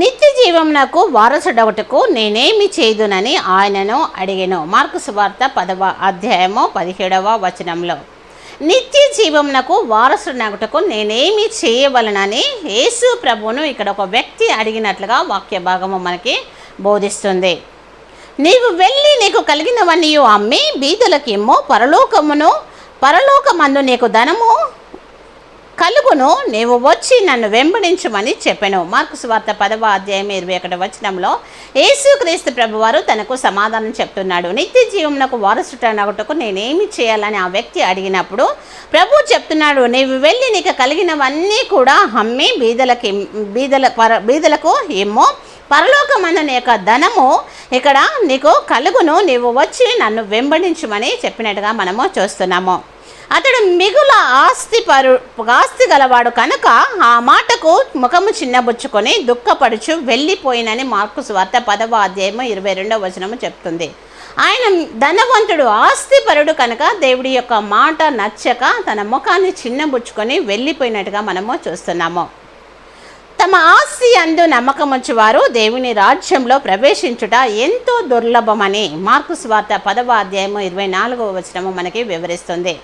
నిత్య జీవమునకు వారసుడొకటకు నేనేమి చేదునని ఆయనను అడిగాను. మార్కు సువార్త పదవ అధ్యాయము పదిహేడవ వచనంలో. నిత్య జీవమునకు వారసుడొకటకు నేనేమి చేయవలనని యేసు ప్రభువును ఇక్కడ ఒక వ్యక్తి అడిగినట్లుగా వాక్య భాగము మనకి బోధిస్తుంది. నీవు వెళ్ళి నీకు కలిగినవన్నీ అమ్మి బీదలకిమ్మో పరలోకమును పరలోకమందు నీకు ధనము కలుగును నీవు వచ్చి నన్ను వెంబడించమని చెప్పాను. మార్కు వార్త పదవ అధ్యాయం ఇరవై ఒకటి వచనంలో యేసుక్రీస్తు ప్రభువారు తనకు సమాధానం చెప్తున్నాడు. నిత్య జీవమునకు వారసుటనగుటకు నేనేమి చేయాలని ఆ వ్యక్తి అడిగినప్పుడు ప్రభు చెప్తున్నాడు నీవు వెళ్ళి నీకు కలిగినవన్నీ కూడా అమ్మి బీదలకి బీదల పర బీదలకు ఏమో పరలోకమందన యొక్క ధనము ఇక్కడ నీకు కలుగును. నీవు వచ్చి నన్ను వెంబడించమని చెప్పినట్టుగా మనము చూస్తున్నాము. అతడు మిగుల ఆస్తి పరు ఆస్తి గలవాడు కనుక ఆ మాటకు ముఖము చిన్నబుచ్చుకొని దుఃఖపడుచు వెళ్ళిపోయినని మార్కు స్వార్త పదవ అధ్యాయము ఇరవై రెండవ వచనము చెప్తుంది. ఆయన ధనవంతుడు ఆస్తిపరుడు కనుక దేవుడి యొక్క మాట నచ్చక తన ముఖాన్ని చిన్నబుచ్చుకొని వెళ్ళిపోయినట్టుగా మనము చూస్తున్నాము. తమ ఆస్తి అందు నమ్మకముంచువారు దేవుని రాజ్యంలో ప్రవేశించుట ఎంతో దుర్లభమని మార్కు స్వార్త పదవ అధ్యాయము ఇరవై నాలుగవ వచనము మనకి వివరిస్తుంది.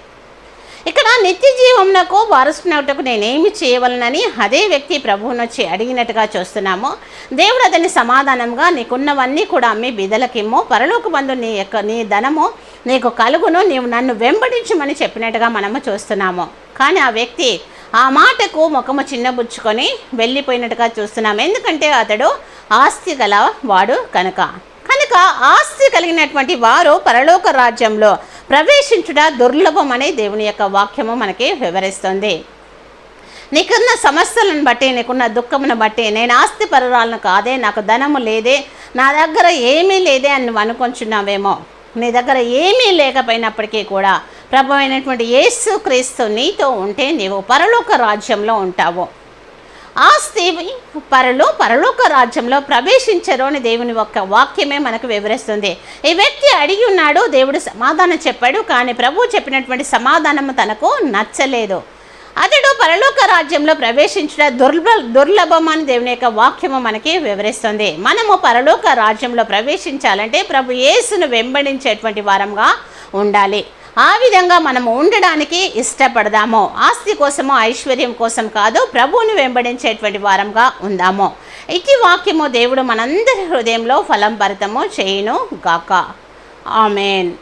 ఇక్కడ నిత్య జీవమునకు వారసునటకు నేనేమి చేయవలనని అదే వ్యక్తి ప్రభువును వచ్చి అడిగినట్టుగా చూస్తున్నాము. దేవుడు అతని సమాధానంగా నీకున్నవన్నీ కూడా అమ్మి బిదలకిమ్ము. పరలోక బంధు నీ యొక్క నీ ధనము నీకు కలుగును. నీవు నన్ను వెంబడించమని చెప్పినట్టుగా మనము చూస్తున్నాము. కానీ ఆ వ్యక్తి ఆ మాటకు ముఖము చిన్నబుచ్చుకొని వెళ్ళిపోయినట్టుగా చూస్తున్నాం ఎందుకంటే అతడు ఆస్తి గల వాడు కనుక. కనుక ఆస్తి కలిగినటువంటి వారు పరలోక రాజ్యంలో ప్రవేశించుట దుర్లభం అనే దేవుని యొక్క వాక్యము మనకి వివరిస్తుంది. నీకున్న సమస్యలను బట్టి నీకున్న దుఃఖమును బట్టి నేను ఆస్తి పరురాలను కాదే నాకు ధనము లేదే నా దగ్గర ఏమీ లేదే అని నువ్వు అనుకుంటున్నావేమో నీ దగ్గర ఏమీ లేకపోయినప్పటికీ కూడా ప్రభు అయినటువంటి యేసు క్రీస్తు నీతో ఉంటే నీవు పరలోక రాజ్యంలో ఉంటావు. ఆ స్త్రీ పరలో పరలోక రాజ్యంలో ప్రవేశించరు అని దేవుని యొక్క వాక్యమే మనకు వివరిస్తుంది. ఈ వ్యక్తి అడిగి ఉన్నాడు దేవుడు సమాధానం చెప్పాడు కానీ ప్రభు చెప్పినటువంటి సమాధానము తనకు నచ్చలేదు. అతడు పరలోక రాజ్యంలో ప్రవేశించడం దుర్ల దుర్లభం అని దేవుని యొక్క వాక్యము మనకి వివరిస్తుంది. మనము పరలోక రాజ్యంలో ప్రవేశించాలంటే ప్రభు యేసును వెంబడించేటువంటి వారంగా ఉండాలి. ఆ విధంగా మనము ఉండడానికి ఇష్టపడదాము. ఆస్తి కోసము ఐశ్వర్యం కోసం కాదు ప్రభువుని వెంబడించేటువంటి వారంగా ఉందాము. ఇటు వాక్యము దేవుడు మనందరి హృదయంలో ఫలం భరతము చేయును గాక ఆమెన్.